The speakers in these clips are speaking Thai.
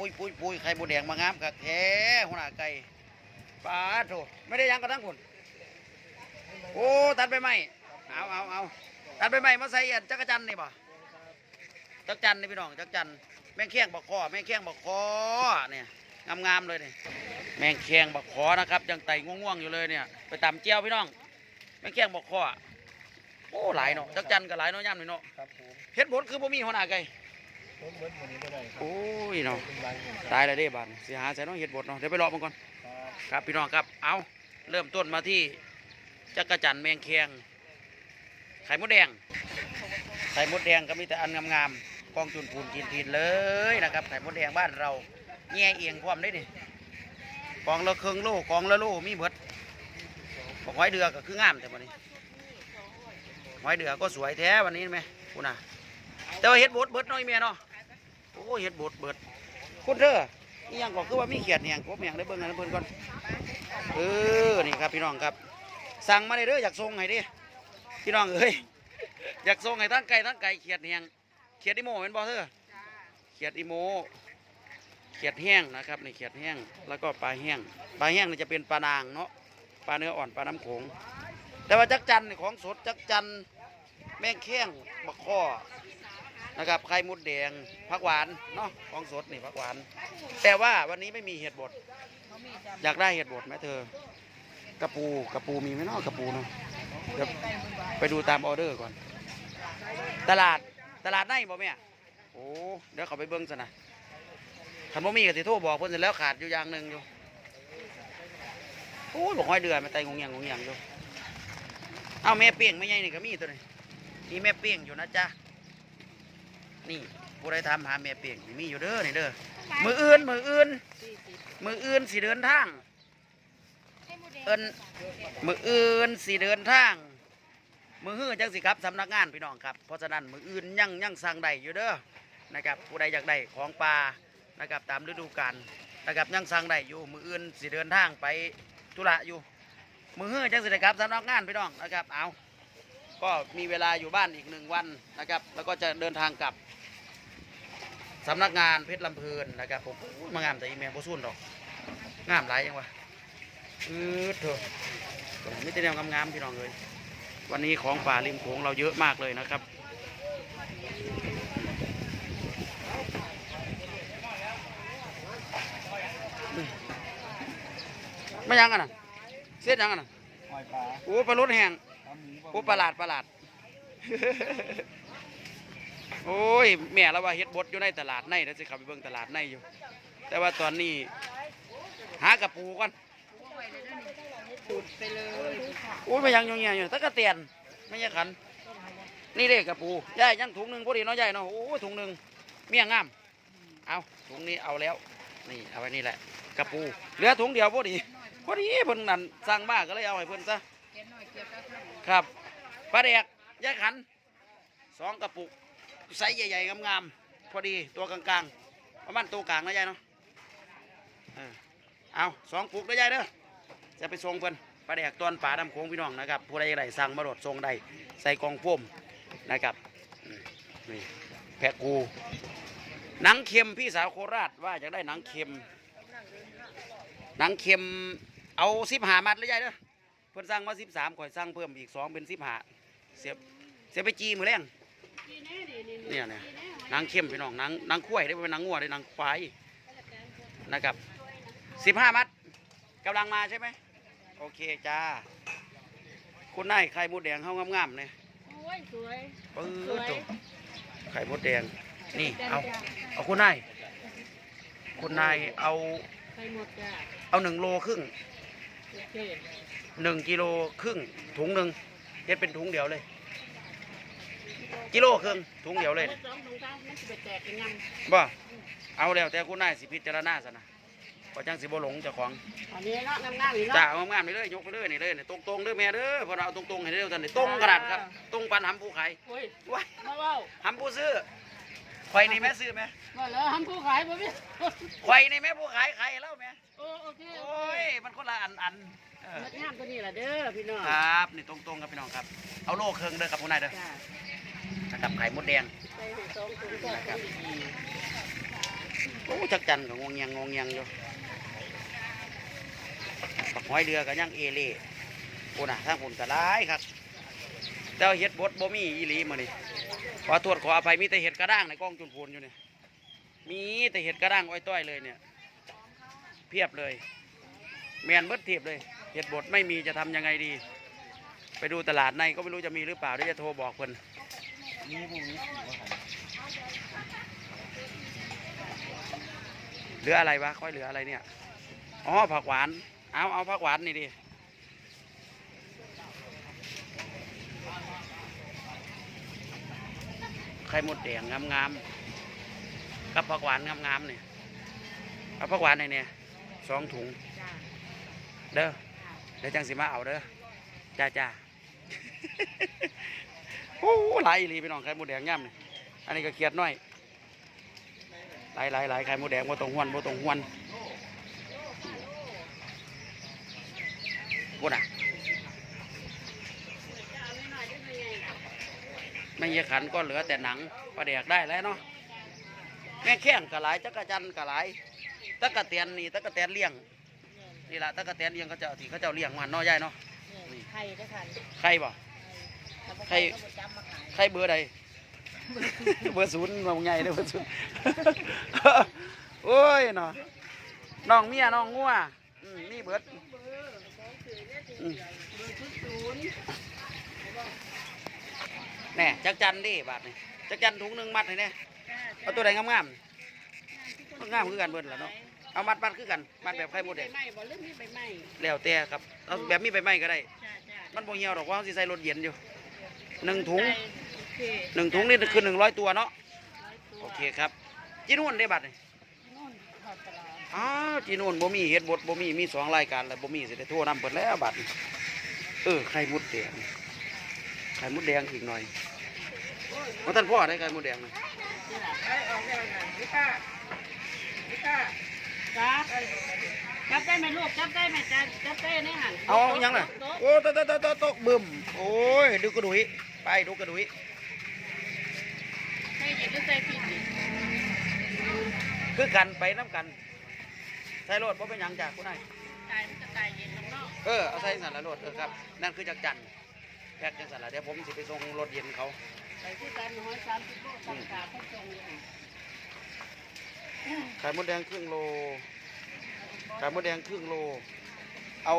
ปุยปุยปุยไข่มดแดงมางามคักแท้หัวหน้าไก่ปลาโถไม่ได้หยังกระทั่งคนโอ้ตัดไปไหมเอาเอาเอาตัดไปไหมมาใส่อันจักรจันทร์นี่ป่ะจักรจันทร์นี่พี่น้องจักรจันทร์แมงเคียงบักคอแมงเคียงบักคอเนี่ยงามๆเลยนี่แมงเคียงบักคอนะครับยังไต่ง่วงๆอยู่เลยเนี่ยไปตำเจียวพี่น้องแมงเคียงบักคอโอ้หลายเนาะจักรจันทร์ก็หลายเนาะย่ำนี่เนาะครับผมเฮ็ดบดคือบ่มีหัวหน้าไก่ โอ้ยเนาะเป็นไรหนึ่งครับตายแล้วเด้บ้านสิหาใส่น้องเฮ็ดบดเนาะเดี๋ยวไปรอมันก่อนครับครับพี่น้องครับเอาเริ่มต้นมาที่จักรจันทร์แมงเคียง ไข่มดแดง ไข่มดแดงก็มีแต่อันงามๆกองจุนพูนกินทีนเลยนะครับไข่มดแดงบ้านเราแง่เอียงความได้ดิกองละครึ่งโลกองละโลมีเบิดบอกหอยเดือก็คืองามแต่วันนี้หอยเดือก็สวยแท้วันนี้เห็นไหมคุณน่ะแต่ว่าเฮ็ดบดเบิดน้อยเมียเนาะ โอ้เฮ็ดบดเบิดคุณเธอนี่ยังก็คือว่ามีเขียดแหงกบแหงได้เบิ่งกันเพิ่นก่อนเออนี่ครับพี่น้องครับ สั่งมาได้เด้ออยากส่งให้ดิพี่น้องเอ้ยอยากส่งให้ทั้งไก่ทั้งไก่เขียดแหงเขียดอีโมเป็นบ่เธอเขียดอีโมเขียดแห้งนะครับนี่เขียดแห้งแล้วก็ปลาแห้งปลาแห้งนี่จะเป็นปลานางเนาะปลาเนื้ออ่อนปลาน้ำโขงแต่ว่าจักจันของสดจักจันแมงแข้งบักข้อ นะครับไข่มดแดงผักหวานเนาะของสดนี่ผักหวาน แต่ว่าวันนี้ไม่มีเห็ดบด อยากได้เห็ดบดไหมเธอกระปูกระปูมีไหมเนาะกระปูเนาะเดี๋ยวไปดูตามออเดอร์ก่อน ตลาดตลาดในบ่แม่โอ้เดี๋ยวเขาไปเบิ้งซะนะคันบ่มีก็สิโทรบอกเพิ่นเสร็จแล้วขาดอยู่อย่างหนึ่งอยู่โอ้ยบอกห้อยเดือนมาไต่งงเงียงงงเงียงอยู่เอาแม่เปี้ยงไม่ใหญ่นี่ก็มีตัวนี้มีแม่เปี้ยงอยู่นะจ๊ะ นี่ผู้ใดถามหาแม่เปี้ยงนี่มีอยู่เด้อนี่เด้อมืออื่นมืออื่น มืออื่นสิเดินทางเอินมืออื่นสิเดินทาง มือฮื้อจังสิครับสำนักงานพี่น้องครับ เพราะฉะนั้นมืออื่นยังยังสั่งได้อยู่เด้อนะครับผู้ใดอยากได้ของปลานะครับตามฤดูกาลนะครับยังสั่งได้อยู่ มืออื่นสิเดินทางไปธุระอยู่ มือฮื้อจังสิได้ครับสำนักงานพี่น้องนะครับเอา ก็มีเวลาอยู่บ้านอีกหนึ่งวันนะครับ แล้วก็จะเดินทางกลับสำนักงานเพชรลำเพลินนะครับผมอู้ยมางามแต่อีเมลโบซุนดอกงามหลายยังวะอือเถอะมิตรแนวงามๆพี่น้องเลย วันนี้ของป่าริมโขงเราเยอะมากเลยนะครับไม่ยังกันน่ะเสียดยังกันน่ะหอยปลาโอ้ปลารถแห้งปลาหมี โอ้ประหลาดประหลาด โอ้ย แม่เราว่าเฮ็ดบดอยู่ในตลาดในแล้วสิขับไปเบิ่งตลาดในอยู่ แต่ว่าตอนนี้ หากระปูก่อนโอ้ยไม่ยังอยู่เงี้ยอยู่ตะกะเตียนไม่ใช่ขัน นี่เด้กระปูยายยังถุงหนึ่งพอดีนาะยายเนาะโอ้ยถุงหนึ่งเมี่ยงงาม เอาถุงนี้เอาแล้ว นี่เอาไว้นี่แหละกระปูเหลือถุงเดียวพอดีพอดีเพิ่นนั่นสั่งมากก็เลยเอาให้เพิ่นซะ ครับปลาแดกยายขันสองกระปุกไซส์ใหญ่ๆงามๆพอดีตัวกลางๆประมาณตัวกลางนะยายเนาะเอาสองปุกนะยายเด้อจะไปส่งเพิ่นปลาแดกตอนป่าดำโขงพี่น้องนะครับผู้ใดอยากได้สั่งมาโดดส่งได้ใส่กองโฟมนะครับนี่แพะกูหนังเค็มพี่สาวโคราชว่าอยากได้หนังเค็มหนังเค็มเอาสิบหามัดเลยยายเด้อ พิ่นสั่งมาสิบสามข่อยสั่งเพิ่มอีกสองเป็นสิบห้าเสียบเสียบไปจีมือแรงเนี่ยเนี่ยนางเข้มพี่น้องนางนางข้วยได้เป็นนางงัวได้นางควายนะครับสิบห้ามัดกำลังมาใช่ไหมโอเคจ้าคุณนายไข่มดแดงเข้างามๆเนี่ยโอ้ยสวยปื้สวยดไข่มดแดงนี่เอาเอาคุณนายคุณนายเอาใครหมดจ้ะเอาหนึ่งโลครึ่งโอเค หนึ่งกิโลครึ่งถุงหนึ่งเฮ็ดเป็นถุงเดียวเลย กิโลครึ่งถุงเดียวเลยอาสองถุงเท้ามันจะไปแตกกันยังบ่เอาแล้วแต่คุณนายสิพิจารณาซะนะก็จังสิบ่หลงเจ้าของอันนี้เนาะงามๆนี่จ้าเนาะเอางามๆนี่เลยยกไปเลยนี่เลยนี่ตรงๆเด้อแม่เด้อเพอเราเอาตรงๆให้เร็วท่านนี่ตรงขนาดครับ ตรงปันหำผู้ขายโอ้ยว้ายมาเว้าหำผู้ซื้อข่อยนี่แม่ซื้อไหมมาเลยทำผู้ขายบ่พี่ข่อยนี่แม่ผู้ขายขายให้แล้วแม่โอ้โอเคโอ้ยมันคนละอันอัน เออเม็ดงามตัวนี้ล่ะเด้อพี่น้องครับนี่ตรงๆครับพี่น้องครับ เอาโลเครื่องเด้อครับคุณนายเด้อจ้านะครับไข่มดแดง ใส่ให้สองถุงก็นะครับดีโอ้จักจันก็งวงเงียงงวงเงียงอยู่ปักหอยเดือก็ยังเอเล่โอ้น่ะทางผลก็ร้ายครับแต่ว่าเห็ดบดบ่มีอีหลีมื้อนี้ขอโทษขออภัยมีแต่เห็ดกระด้างในกล้องจุนพูนอยู่เนี่ยมีแต่เห็ดกระด้างอ้อยต้อยเลยเนี่ย เพียบเลย แมนเบิดเทียบเลย เห็ดบดไม่มีจะทำยังไงดี ไปดูตลาดในก็ไม่รู้จะมีหรือเปล่าเดี๋ยวจะโทรบอกเพิ่นเหลืออะไรวะค่อยเหลืออะไรเนี่ยอ๋อผักหวาน เอาเอาผักหวานนี่ดิไข่มดแดงงามๆกับผักหวานงามๆเนี่ยเอาผักหวานในเนี่ยสองถุง เด้อ เดี๋ยวจังสิมาเอาเด้อจ้าจ้าโอ้หลายอีหลีพี่น้องไข่มดแดงงามนี่อันนี้ก็เขียดน้อยหลายหลายหลายไข่มดแดงบ่ต้องหวนบ่ต้องหวนบ่น่ะจะเอาหน่อยๆได้ไหมไงไม่เยขันก็เหลือแต่หนังปลาแดกได้แล้วเนาะแม่แข้งกะหลจักรจันทร์กะหลตะกะเตียนนี่ตะกะเตียนเลี้ยง นี่ละตะกะเตียนเลี้ยงเขาเจ้าที่เขาเจ้าเลี้ยงมันเนาะยายเนาะไข่ได้ค่ะใครบ่ไข่ก็บ่จำมาขายใครเบอร์ใดเบอร์ศูนย์มาไงเด้อเบอร์ศูนย์โอ้ยเนาะน้องเมียน้องงัวอืมนี่เบิดอืมแน่จักจันดิบาทนี่จักจันถุงหนึ่งมัดให้แน่เอาตัวใดงามๆมันงามคือกันเบิดล่ะเนาะ เอามัดมัดคือกันมัดแบบไข่มดแดงใบไม้บ่เริ่มมีใบไม้แล้วแต่ครับเอาแบบมีใบไม้ก็ได้ จ้าจ้ามันบ่เหี่ยวดอกว่าเขาสิใส่รถเย็นอยู่หนึ่งถุงโอเคหนึ่งถุงนี่คือหนึ่งร้อยตัวเนาะร้อยตัวโอเคครับจีนุ่นได้บัตรนี่นู่นทอดปลาอ้าวจีนุ่นบ่มีเฮ็ดบดบ่มีมีสองรายการแล้วบ่มีสิได้โทรนำเปิดแล้วบัตรนี่เออไข่มุดแดงไข่มุดแดงอีกหน่อยว่าท่านพ่อได้ไข่มุดแดงนะ นี่ล่ะไอ้ออกแล้วนั่นพี่ป้าพี่ป้าจ้า จับได้ไหมลูกจับได้ไหมจ้าจับได้ในหันเอายังน่ะโต๊ะโอ้โตะโตะโตะโตะโตะบึมโอ้ยดูกระดุยไปดูกระดุยใส่เย็นหรือใส่ผิดนี่คือกันไปน้ำกันใส่รถบ่เป็นหยังจากคุณนายตายมันจะตายเย็นข้างนอกเออเอาใส่สันละรถเออครับนั่นคือจักจันแพ็กจังสันละเดี๋ยวผมสิไปส่งรถเย็นเขาไปที่การร้อยสามสิบโลตั้งขาเขาจงเลยไข่มดแดงครึ่งโล ไข่มดแดงครึ่งโล เอา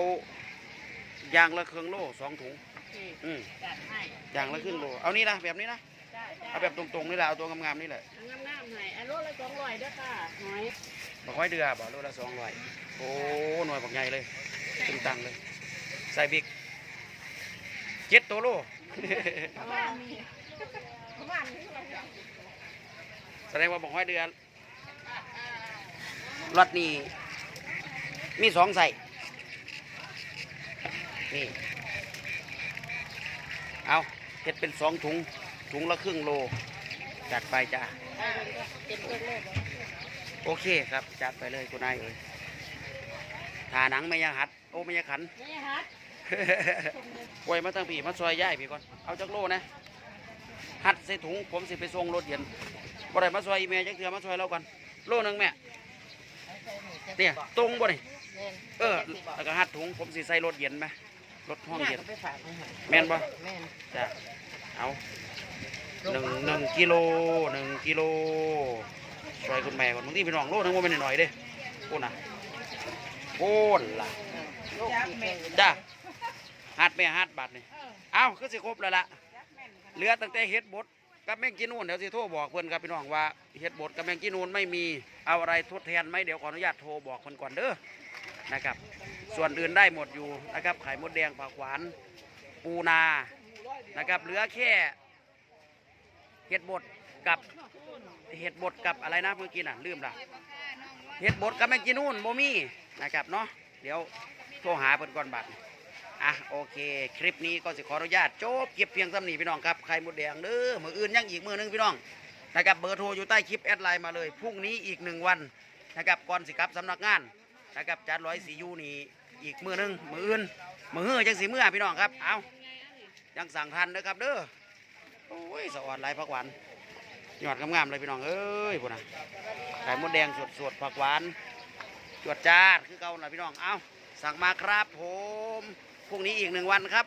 ยางละครึ่งโลสองถุง โอเคอืมจัดให้ยางละครึ่งโล เอานี่นะแบบนี้นะจ้าจ้าเอาแบบตรงๆนี่แหละ เอาตัวงามๆนี่แหละงามงามๆให้อันโลละสองร้อยเด้อค่ะหอยบอกไว้เดือบอกโลละสองร้อยโอ้ หน่วยบอกใหญ่เลยตึงตังเลย ใส่บิ๊กเจ็ดตัวโล ประมาณนี้ประมาณนี้แสดงว่าบอกไว้เดือรถนี่ มีสองใส่นี่ เอาเห็ดเป็นสองถุง ถุงละครึ่งโล จัดไปจ้าเต็มตัวโลกโอเคครับ จัดไปเลยคุณนายเอ้ยทาหนังไม่ยาหัด โอ้ไม่ยาขันนี่ฮัทไว้มาตั้งปีมาซอยย่ายพี่ก่อน เอาจักโลนะหัดใส่ถุงผมสิไปส่งรถเย็นบ่ได้มาซอยอีเมจักเถื่อมาซอยเราก่อนโลหนึงแม่เนี่ยตรงบ่นี่ เออแล้วก็หัดถุงผมสิใส่รถเย็นไหมรถห้องเย็นไปฝากให้หอยแม่นบ่แม่นจ้ะเอาหนึ่งหนึ่งกิโลหนึ่งกิโลช่วยคุณแม่ก่อนบางทีพี่น้องโลนึงว่าไม่นหน่อยๆเด้โอ้น่ะโอ้ล่ะจับแม่นจ้าหัดแม่หัดบัตรนี่เอาคือสิครบแล้วล่ะเหลือตั้งแต่เฮ็ดบดกับแมงกินนูนเดี๋ยวสิโทรบอกเพื่อนครับพี่น้องว่าเฮ็ดบดกับแมงกินนูนไม่มีเอาอะไรทดแทนไหมเดี๋ยวขออนุญาตโทรบอกเพื่อนก่อนเด้อ นะครับ ส่วนอื่นได้หมดอยู่นะครับ ไข่มดแดงผักหวาน ปูนานะครับ เหลือแค่เห็ดบดกับเห็ดบดกับอะไรนะเมื่อกี้น่ะลืมละเห็ดบดกับแมงกินนูนโมมี่นะครับเนาะเดี๋ยวโทรหาเพิ่นก่อนบัตรอะโอเค คลิปนี้ก็สิขออนุญาตจบเก็บเพียงสำนีพี่น้องครับไข่มดแดงเด้อมืออื่นยังอีกมือหนึงพี่น้องนะครับเบอร์โทรอยู่ใต้คลิปแอดไลน์มาเลยพรุ่งนี้อีกหนึ่งวันนะครับก่อนสิครับสำนักงาน นะครับจัดร้อยสียูนี่อีกมือหนึงมืออื่นมือฮื้อจังสีเมื่อพี่น้องครับเอายังสั่งทันนะครับเด้อโอ้ยสะอ่อนหลายพักหวานยอดงามๆเลยพี่น้องเอ้ยพุ่นนะไข่มดแดงสดๆผักหวานจวดจ้าคือเก่าน่ะพี่น้องเอาสั่งมาครับผมพรุ่งนี้อีกหนึ่งวันครับ